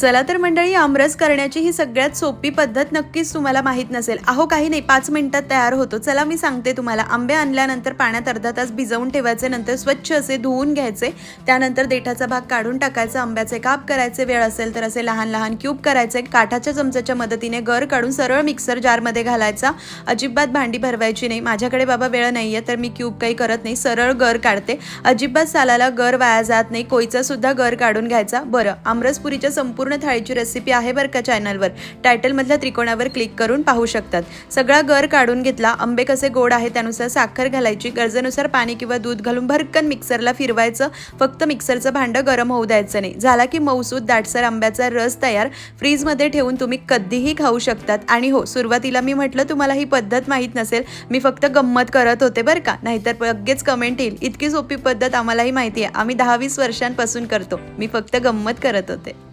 चला तर मंडळी आमरस करण्याची ही सगळ्यात सोपी पद्धत नक्कीच तुम्हाला माहीत नसेल. अहो काही नाही पाच मिनिटात तयार होतो. चला मी सांगते तुम्हाला. आंबे आणल्यानंतर पाण्यात अर्धा तास भिजवून ठेवायचे नंतर स्वच्छ असे धुवून घ्यायचे. त्यानंतर देठाचा भाग काढून टाकायचा आंब्याचे काप करायचे वेळ असेल तर असे लहान लहान क्यूब करायचे. काठाच्या चमच्याच्या मदतीने गर काढून सरळ मिक्सर जारमध्ये घालायचा. अजिबात भांडी भरवायची नाही. माझ्याकडे बाबा वेळ नाही आहे तर मी क्यूब काही करत नाही. सरळ गर काढते. अजिबात सालाला गर वाया जात नाही. कोयचा सुद्धा गर काढून घ्यायचा. बरं आमरसपुरीच्या संपूर्ण थाळीची रेसिपी आहे बरं का चॅनलवर टायटलमधल्या त्रिकोणावर क्लिक करून पाहू शकतात. सगळा गर काढून घेतला आंबे कसे गोड आहे त्यानुसार साखर घालायची गरजेनुसार पाणी किंवा दूध घालून भरकन मिक्सरला फिरवायचं फक्त मिक्सरचं भांडं गरम होऊ द्यायचं नाही. झाला की मऊसूद दाटसर आंब्याचा रस तयार फ्रीजमध्ये ठेवून तुम्ही कधीही खाऊ शकतात. आणि हो सुरुवातीला मी म्हटलं तुम्हाला ही पद्धत माहीत नसेल मी फक्त गंमत करत होते बरं का. नाहीतर लगेच कमेंट येईल इतकी सोपी पद्धत आम्हालाही माहिती आहे आम्ही दहा वीस वर्षांपासून करतो मी फक्त गंमत करत होते.